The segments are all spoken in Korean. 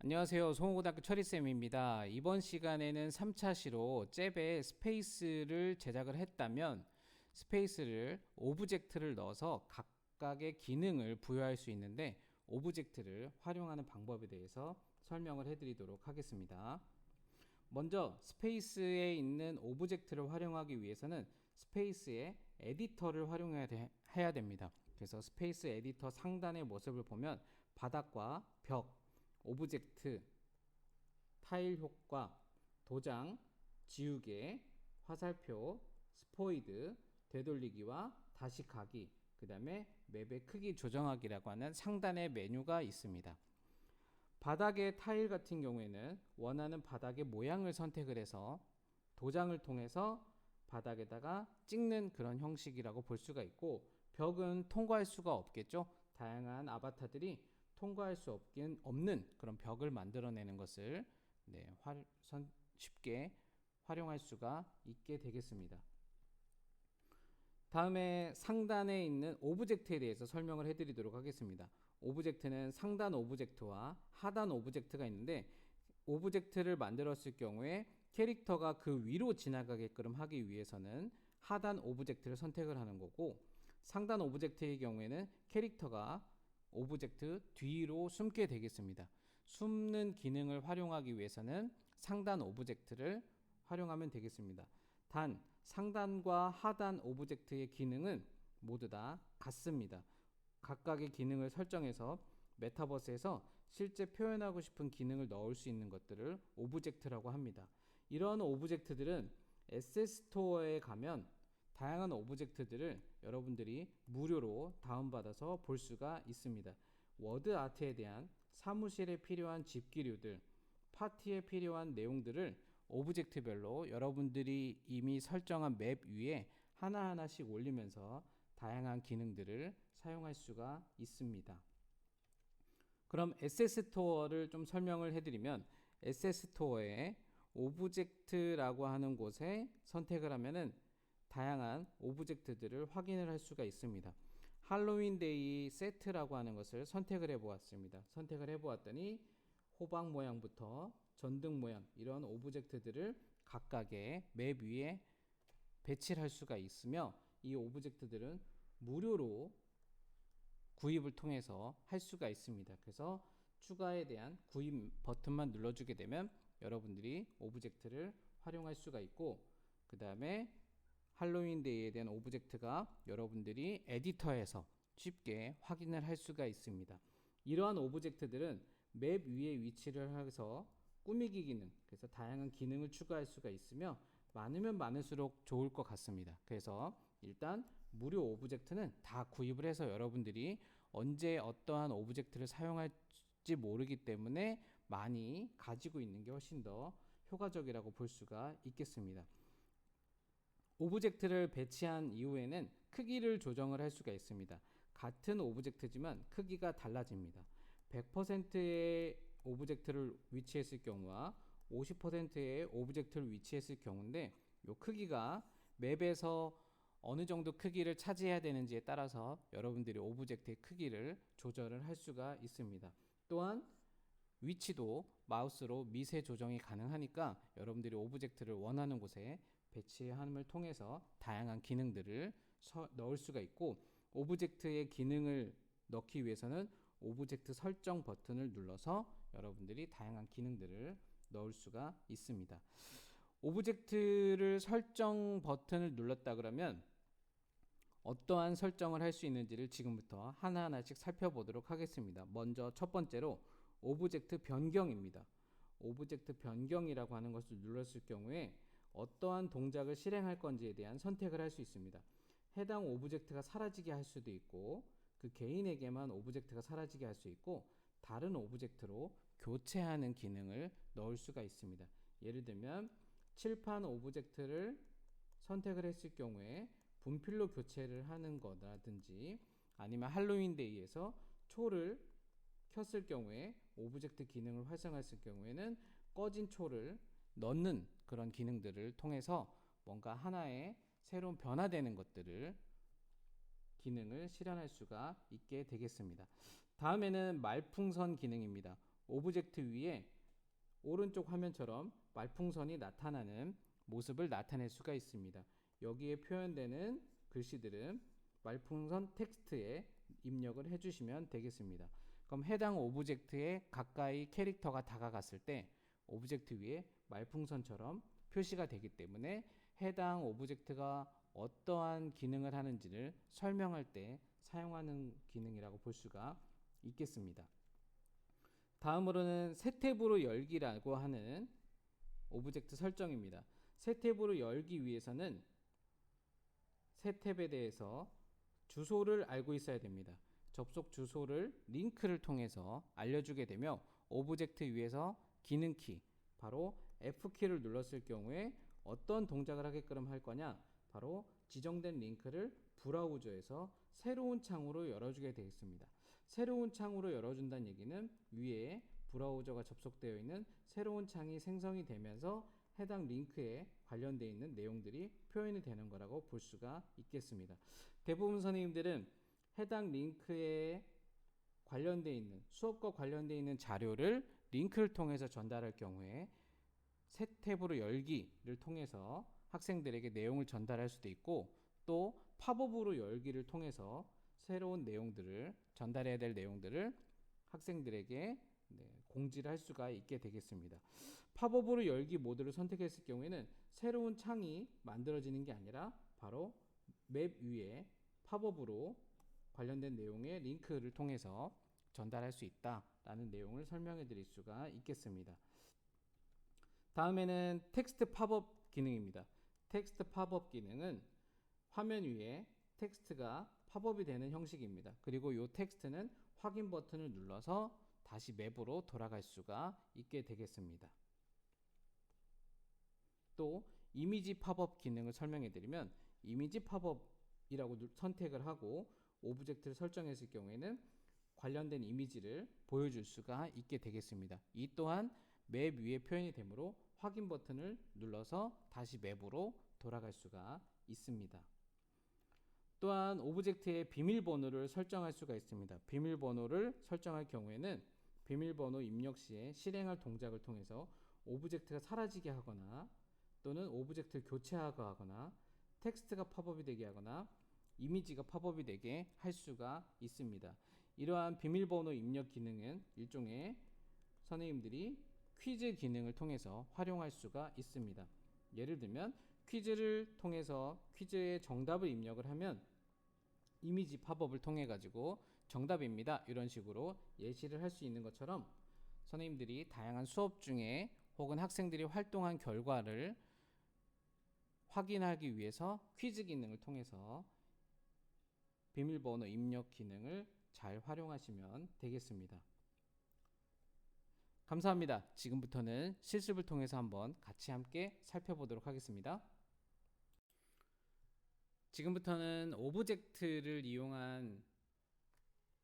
안녕하세요. 송호고등학교 철이쌤입니다. 이번 시간에는 3차 시로 잽에 스페이스를 제작을 했다면 스페이스를 오브젝트를 넣어서 각각의 기능을 부여할 수 있는데 오브젝트를 활용하는 방법에 대해서 설명을 해드리도록 하겠습니다. 먼저 스페이스에 있는 오브젝트를 활용하기 위해서는 스페이스의 에디터를 활용해야 됩니다. 그래서 스페이스 에디터 상단의 모습을 보면 바닥과 벽, 오브젝트, 타일 효과, 도장, 지우개, 화살표, 스포이드, 되돌리기와 다시 가기, 그 다음에 맵의 크기 조정하기라고 하는 상단의 메뉴가 있습니다. 바닥의 타일 같은 경우에는 원하는 바닥의 모양을 선택을 해서 도장을 통해서 바닥에다가 찍는 그런 형식이라고 볼 수가 있고 벽은 통과할 수가 없겠죠. 다양한 아바타들이 통과할 수 없긴 없는 그런 벽을 만들어내는 것을 네, 활, 선, 쉽게 활용할 수가 있게 되겠습니다. 다음에 상단에 있는 오브젝트에 대해서 설명을 해드리도록 하겠습니다. 오브젝트는 상단 오브젝트와 하단 오브젝트가 있는데 오브젝트를 만들었을 경우에 캐릭터가 그 위로 지나가게끔 하기 위해서는 하단 오브젝트를 선택을 하는 거고 상단 오브젝트의 경우에는 캐릭터가 오브젝트 뒤로 숨게 되겠습니다. 숨는 기능을 활용하기 위해서는 상단 오브젝트를 활용하면 되겠습니다. 단 상단과 하단 오브젝트의 기능은 모두 다 같습니다. 각각의 기능을 설정해서 메타버스에서 실제 표현하고 싶은 기능을 넣을 수 있는 것들을 오브젝트라고 합니다. 이런 오브젝트들은 SS 스토어에 가면 다양한 오브젝트들을 여러분들이 무료로 다운받아서 볼 수가 있습니다. 워드 아트에 대한 사무실에 필요한 집기류들, 파티에 필요한 내용들을 오브젝트별로 여러분들이 이미 설정한 맵 위에 하나하나씩 올리면서 다양한 기능들을 사용할 수가 있습니다. 그럼 SS 스토어를 좀 설명을 해드리면 SS 스토어에 오브젝트라고 하는 곳에 선택을 하면은 다양한 오브젝트들을 확인을 할 수가 있습니다. 할로윈 데이 세트라고 하는 것을 선택을 해 보았습니다. 선택을 해 보았더니 호박 모양부터 전등 모양 이런 오브젝트들을 각각의 맵 위에 배치를 할 수가 있으며 이 오브젝트들은 무료로 구입을 통해서 할 수가 있습니다. 그래서 추가에 대한 구입 버튼만 눌러주게 되면 여러분들이 오브젝트를 활용할 수가 있고 그 다음에 할로윈 데이에 대한 오브젝트가 여러분들이 에디터에서 쉽게 확인을 할 수가 있습니다. 이러한 오브젝트들은 맵 위에 위치를 해서 꾸미기 기능, 그래서 다양한 기능을 추가할 수가 있으며 많으면 많을수록 좋을 것 같습니다. 그래서 일단 무료 오브젝트는 다 구입을 해서 여러분들이 언제 어떠한 오브젝트를 사용할지 모르기 때문에 많이 가지고 있는 게 훨씬 더 효과적이라고 볼 수가 있겠습니다. 오브젝트를 배치한 이후에는 크기를 조정을 할 수가 있습니다. 같은 오브젝트지만 크기가 달라집니다. 100%의 오브젝트를 위치했을 경우와 50%의 오브젝트를 위치했을 경우인데 이 크기가 맵에서 어느 정도 크기를 차지해야 되는지에 따라서 여러분들이 오브젝트의 크기를 조절을 할 수가 있습니다. 또한 위치도 마우스로 미세 조정이 가능하니까 여러분들이 오브젝트를 원하는 곳에 배치함을 통해서 다양한 기능들을 서, 넣을 수가 있고 오브젝트의 기능을 넣기 위해서는 오브젝트 설정 버튼을 눌러서 여러분들이 다양한 기능들을 넣을 수가 있습니다. 오브젝트를 설정 버튼을 눌렀다 그러면 어떠한 설정을 할 수 있는지를 지금부터 하나하나씩 살펴보도록 하겠습니다. 먼저 첫 번째로 오브젝트 변경입니다. 오브젝트 변경이라고 하는 것을 눌렀을 경우에 어떠한 동작을 실행할 건지에 대한 선택을 할 수 있습니다. 해당 오브젝트가 사라지게 할 수도 있고 그 개인에게만 오브젝트가 사라지게 할 수 있고 다른 오브젝트로 교체하는 기능을 넣을 수가 있습니다. 예를 들면 칠판 오브젝트를 선택을 했을 경우에 분필로 교체를 하는 거라든지 아니면 할로윈 데이에서 초를 켰을 경우에 오브젝트 기능을 활성화했을 경우에는 꺼진 초를 넣는 그런 기능들을 통해서 뭔가 하나의 새로운 변화되는 것들을 기능을 실현할 수가 있게 되겠습니다. 다음에는 말풍선 기능입니다. 오브젝트 위에 오른쪽 화면처럼 말풍선이 나타나는 모습을 나타낼 수가 있습니다. 여기에 표현되는 글씨들은 말풍선 텍스트에 입력을 해주시면 되겠습니다. 그럼 해당 오브젝트에 가까이 캐릭터가 다가갔을 때 오브젝트 위에 말풍선처럼 표시가 되기 때문에 해당 오브젝트가 어떠한 기능을 하는지를 설명할 때 사용하는 기능이라고 볼 수가 있겠습니다. 다음으로는 새 탭으로 열기라고 하는 오브젝트 설정입니다. 새 탭으로 열기 위해서는 새 탭에 대해서 주소를 알고 있어야 됩니다. 접속 주소를 링크를 통해서 알려주게 되며 오브젝트 위에서 기능키 바로 F키를 눌렀을 경우에 어떤 동작을 하게끔 할 거냐 바로 지정된 링크를 브라우저에서 새로운 창으로 열어주게 되겠습니다. 새로운 창으로 열어준다는 얘기는 위에 브라우저가 접속되어 있는 새로운 창이 생성이 되면서 해당 링크에 관련되어 있는 내용들이 표현이 되는 거라고 볼 수가 있겠습니다. 대부분 선생님들은 해당 링크에 관련되어 있는 수업과 관련되어 있는 자료를 링크를 통해서 전달할 경우에 새 탭으로 열기를 통해서 학생들에게 내용을 전달할 수도 있고 또 팝업으로 열기를 통해서 새로운 내용들을 전달해야 될 내용들을 학생들에게 네, 공지를 할 수가 있게 되겠습니다. 팝업으로 열기 모드를 선택했을 경우에는 새로운 창이 만들어지는 게 아니라 바로 맵 위에 팝업으로 관련된 내용의 링크를 통해서 전달할 수 있다라는 내용을 설명해 드릴 수가 있겠습니다. 다음에는 텍스트 팝업 기능입니다. 텍스트 팝업 기능은 화면 위에 텍스트가 팝업이 되는 형식입니다. 그리고 이 텍스트는 확인 버튼을 눌러서 다시 맵으로 돌아갈 수가 있게 되겠습니다. 또 이미지 팝업 기능을 설명해 드리면 이미지 팝업이라고 선택을 하고 오브젝트를 설정했을 경우에는 관련된 이미지를 보여줄 수가 있게 되겠습니다. 이 또한 맵 위에 표현이 되므로 확인 버튼을 눌러서 다시 맵으로 돌아갈 수가 있습니다. 또한 오브젝트의 비밀번호를 설정할 수가 있습니다. 비밀번호를 설정할 경우에는 비밀번호 입력 시에 실행할 동작을 통해서 오브젝트가 사라지게 하거나 또는 오브젝트를 교체하거나 텍스트가 팝업이 되게 하거나 이미지가 팝업이 되게 할 수가 있습니다. 이러한 비밀번호 입력 기능은 일종의 선생님들이 퀴즈 기능을 통해서 활용할 수가 있습니다. 예를 들면 퀴즈를 통해서 퀴즈의 정답을 입력을 하면 이미지 팝업을 통해 가지고 정답입니다. 이런 식으로 예시를 할 수 있는 것처럼 선생님들이 다양한 수업 중에 혹은 학생들이 활동한 결과를 확인하기 위해서 퀴즈 기능을 통해서 비밀번호 입력 기능을 잘 활용하시면 되겠습니다. 감사합니다. 지금부터는 실습을 통해서 한번 같이 함께 살펴보도록 하겠습니다. 지금부터는 오브젝트를 이용한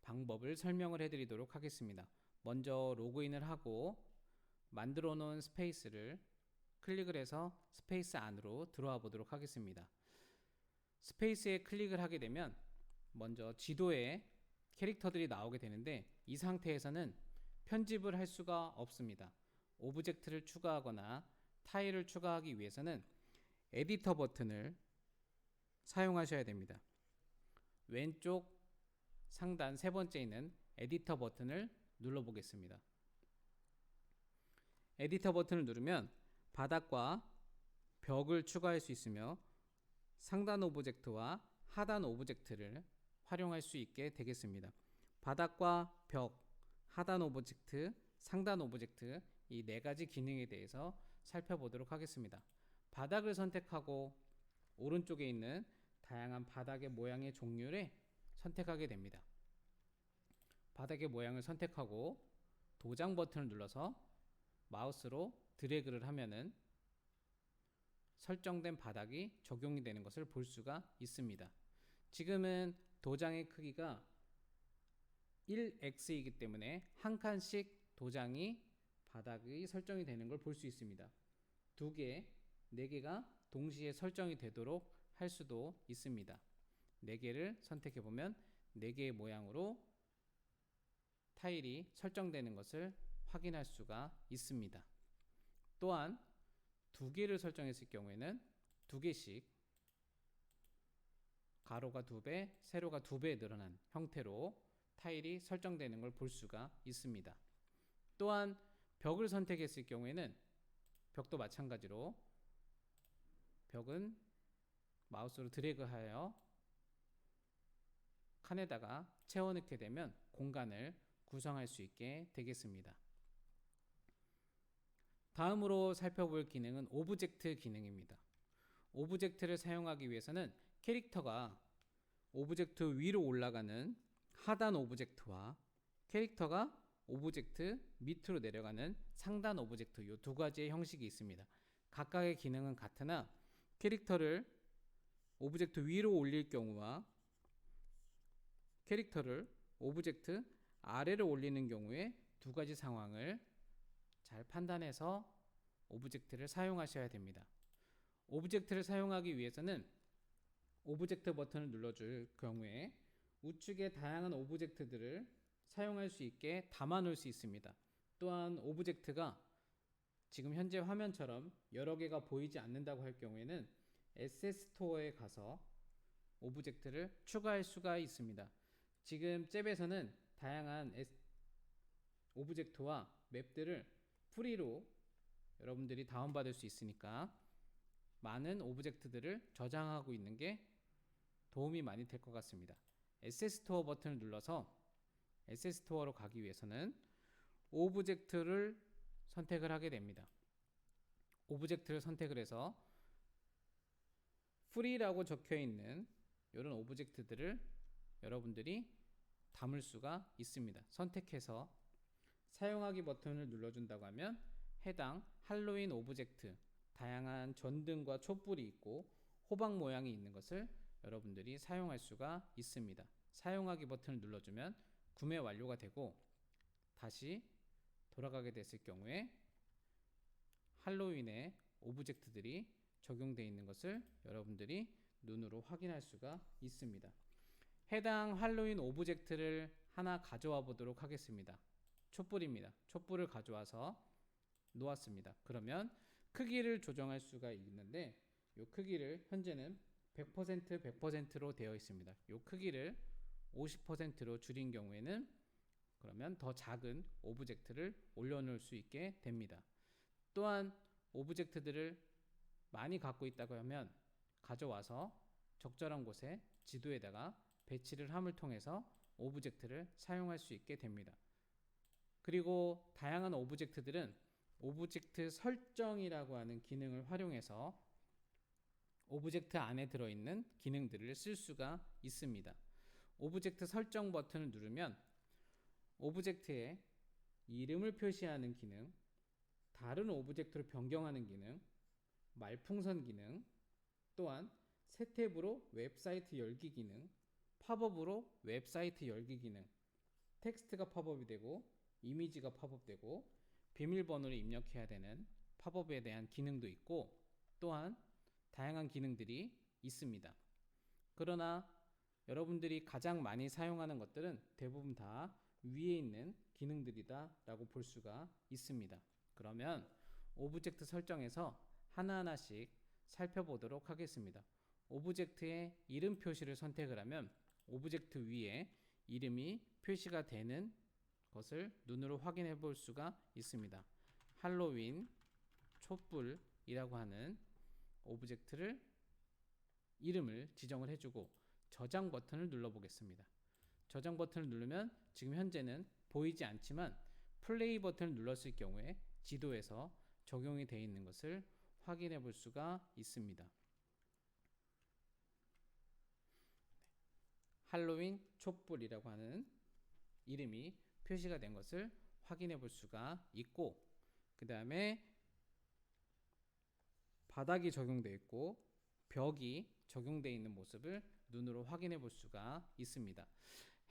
방법을 설명을 해드리도록 하겠습니다. 먼저 로그인을 하고 만들어 놓은 스페이스를 클릭을 해서 스페이스 안으로 들어와 보도록 하겠습니다. 스페이스에 클릭을 하게 되면 먼저 지도에 캐릭터들이 나오게 되는데 이 상태에서는 편집을 할 수가 없습니다. 오브젝트를 추가하거나 타일을 추가하기 위해서는 에디터 버튼을 사용하셔야 됩니다. 왼쪽 상단 세 번째 있는 에디터 버튼을 눌러 보겠습니다. 에디터 버튼을 누르면 바닥과 벽을 추가할 수 있으며 상단 오브젝트와 하단 오브젝트를 활용할 수 있게 되겠습니다. 바닥과 벽, 하단 오브젝트, 상단 오브젝트 이 네 가지 기능에 대해서 살펴보도록 하겠습니다. 바닥을 선택하고 오른쪽에 있는 다양한 바닥의 모양의 종류를 선택하게 됩니다. 바닥의 모양을 선택하고 도장 버튼을 눌러서 마우스로 드래그를 하면은 설정된 바닥이 적용이 되는 것을 볼 수가 있습니다. 지금은 도장의 크기가 1x이기 때문에 한 칸씩 도장이 바닥이 설정이 되는 걸 볼 수 있습니다. 두 개, 네 개가 동시에 설정이 되도록 할 수도 있습니다. 네 개를 선택해 보면 네 개의 모양으로 타일이 설정되는 것을 확인할 수가 있습니다. 또한 두 개를 설정했을 경우에는 두 개씩 가로가 두 배, 세로가 두 배 늘어난 형태로 타일이 설정되는 걸 볼 수가 있습니다. 또한 벽을 선택했을 경우에는 벽도 마찬가지로 벽은 마우스로 드래그하여 칸에다가 채워넣게 되면 공간을 구성할 수 있게 되겠습니다. 다음으로 살펴볼 기능은 오브젝트 기능입니다. 오브젝트를 사용하기 위해서는 캐릭터가 오브젝트 위로 올라가는 하단 오브젝트와 캐릭터가 오브젝트 밑으로 내려가는 상단 오브젝트 이 두 가지의 형식이 있습니다. 각각의 기능은 같으나 캐릭터를 오브젝트 위로 올릴 경우와 캐릭터를 오브젝트 아래로 올리는 경우에 두 가지 상황을 잘 판단해서 오브젝트를 사용하셔야 됩니다. 오브젝트를 사용하기 위해서는 오브젝트 버튼을 눌러줄 경우에 우측에 다양한 오브젝트들을 사용할 수 있게 담아 놓을 수 있습니다. 또한 오브젝트가 지금 현재 화면처럼 여러 개가 보이지 않는다고 할 경우에는 SS 스토어에 가서 오브젝트를 추가할 수가 있습니다. 지금 잽에서는 다양한 오브젝트와 맵들을 프리로 여러분들이 다운받을 수 있으니까 많은 오브젝트들을 저장하고 있는 게 도움이 많이 될 것 같습니다. SS 스토어 버튼을 눌러서 SS 스토어로 가기 위해서는 오브젝트를 선택을 하게 됩니다. 오브젝트를 선택을 해서 프리라고 적혀 있는 이런 오브젝트들을 여러분들이 담을 수가 있습니다. 선택해서 사용하기 버튼을 눌러준다고 하면 해당 할로윈 오브젝트 다양한 전등과 촛불이 있고 호박 모양이 있는 것을 여러분들이 사용할 수가 있습니다. 사용하기 버튼을 눌러주면 구매 완료가 되고 다시 돌아가게 됐을 경우에 할로윈의 오브젝트들이 적용되어 있는 것을 여러분들이 눈으로 확인할 수가 있습니다. 해당 할로윈 오브젝트를 하나 가져와 보도록 하겠습니다. 촛불입니다. 촛불을 가져와서 놓았습니다. 그러면 크기를 조정할 수가 있는데 이 크기를 현재는 100% 100%로 되어 있습니다. 이 크기를 50%로 줄인 경우에는 그러면 더 작은 오브젝트를 올려놓을 수 있게 됩니다. 또한 오브젝트들을 많이 갖고 있다고 하면 가져와서 적절한 곳에 지도에다가 배치를 함을 통해서 오브젝트를 사용할 수 있게 됩니다. 그리고 다양한 오브젝트들은 오브젝트 설정이라고 하는 기능을 활용해서 오브젝트 안에 들어있는 기능들을 쓸 수가 있습니다. 오브젝트 설정 버튼을 누르면 오브젝트에 이름을 표시하는 기능, 다른 오브젝트로 변경하는 기능, 말풍선 기능, 또한 새 탭으로 웹사이트 열기 기능, 팝업으로 웹사이트 열기 기능, 텍스트가 팝업이 되고 이미지가 팝업되고 비밀번호를 입력해야 되는 팝업에 대한 기능도 있고 또한 다양한 기능들이 있습니다. 그러나 여러분들이 가장 많이 사용하는 것들은 대부분 다 위에 있는 기능들이다라고 볼 수가 있습니다. 그러면 오브젝트 설정에서 하나하나씩 살펴보도록 하겠습니다. 오브젝트의 이름 표시를 선택을 하면 오브젝트 위에 이름이 표시가 되는 것을 눈으로 확인해 볼 수가 있습니다. 할로윈 촛불이라고 하는 오브젝트를 이름을 지정을 해주고 저장 버튼을 눌러 보겠습니다. 저장 버튼을 누르면 지금 현재는 보이지 않지만 플레이 버튼을 눌렀을 경우에 지도에서 적용이 되어 있는 것을 확인해 볼 수가 있습니다. 할로윈 촛불이라고 하는 이름이 표시가 된 것을 확인해 볼 수가 있고 그 다음에 바닥이 적용되어 있고 벽이 적용되어 있는 모습을 눈으로 확인해 볼 수가 있습니다.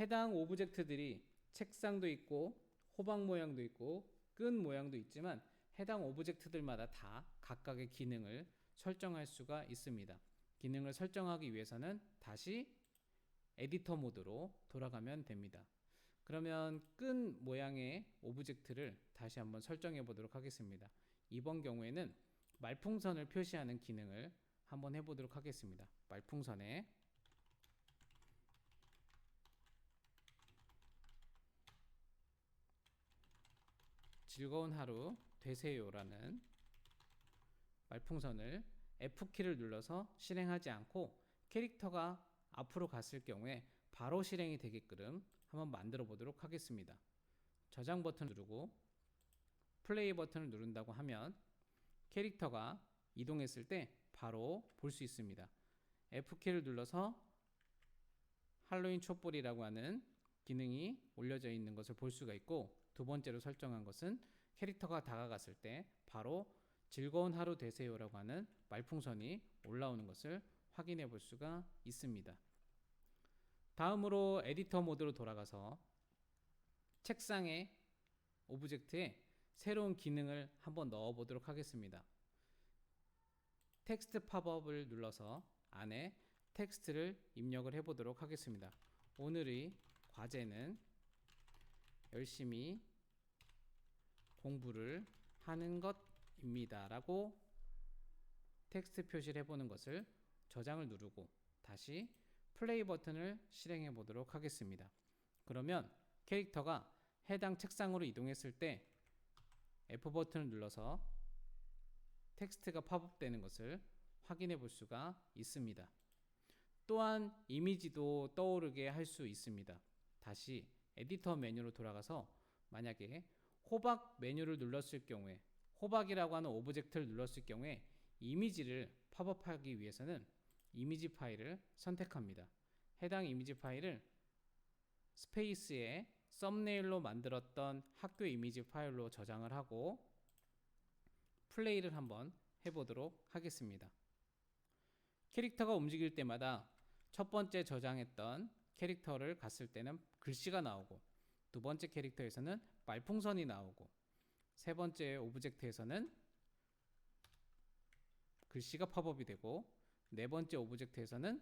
해당 오브젝트들이 책상도 있고 호박 모양도 있고 끈 모양도 있지만 해당 오브젝트들마다 다 각각의 기능을 설정할 수가 있습니다. 기능을 설정하기 위해서는 다시 에디터 모드로 돌아가면 됩니다. 그러면 끈 모양의 오브젝트를 다시 한번 설정해 보도록 하겠습니다. 이번 경우에는 말풍선을 표시하는 기능을 한번 해보도록 하겠습니다. 말풍선에 즐거운 하루 되세요라는 말풍선을 F키를 눌러서 실행하지 않고 캐릭터가 앞으로 갔을 경우에 바로 실행이 되게끔 한번 만들어 보도록 하겠습니다. 저장 버튼 누르고 플레이 버튼을 누른다고 하면 캐릭터가 이동했을 때 바로 볼 수 있습니다. F키를 눌러서 할로윈 촛불이라고 하는 기능이 올려져 있는 것을 볼 수가 있고 두 번째로 설정한 것은 캐릭터가 다가갔을 때 바로 즐거운 하루 되세요라고 하는 말풍선이 올라오는 것을 확인해 볼 수가 있습니다. 다음으로 에디터 모드로 돌아가서 책상에 오브젝트에 새로운 기능을 한번 넣어 보도록 하겠습니다. 텍스트 팝업을 눌러서 안에 텍스트를 입력을 해 보도록 하겠습니다. 오늘의 과제는 열심히 공부를 하는 것입니다. 라고 텍스트 표시를 해보는 것을 저장을 누르고 다시 플레이 버튼을 실행해 보도록 하겠습니다. 그러면 캐릭터가 해당 책상으로 이동했을 때 F 버튼을 눌러서 텍스트가 팝업되는 것을 확인해 볼 수가 있습니다. 또한 이미지도 떠오르게 할 수 있습니다. 다시 에디터 메뉴로 돌아가서 만약에 호박 메뉴를 눌렀을 경우에 호박이라고 하는 오브젝트를 눌렀을 경우에 이미지를 팝업하기 위해서는 이미지 파일을 선택합니다. 해당 이미지 파일을 스페이스에 썸네일로 만들었던 학교 이미지 파일로 저장을 하고 플레이를 한번 해보도록 하겠습니다. 캐릭터가 움직일 때마다 첫 번째 저장했던 캐릭터를 갔을 때는 글씨가 나오고 두 번째 캐릭터에서는 말풍선이 나오고 세 번째 오브젝트에서는 글씨가 팝업이 되고 네 번째 오브젝트에서는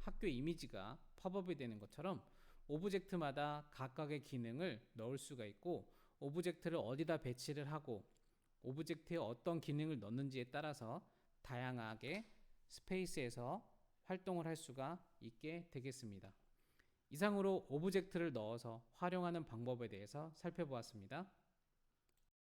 학교 이미지가 팝업이 되는 것처럼 오브젝트마다 각각의 기능을 넣을 수가 있고 오브젝트를 어디다 배치를 하고 오브젝트에 어떤 기능을 넣는지에 따라서 다양하게 스페이스에서 활동을 할 수가 있게 되겠습니다. 이상으로 오브젝트를 넣어서 활용하는 방법에 대해서 살펴보았습니다.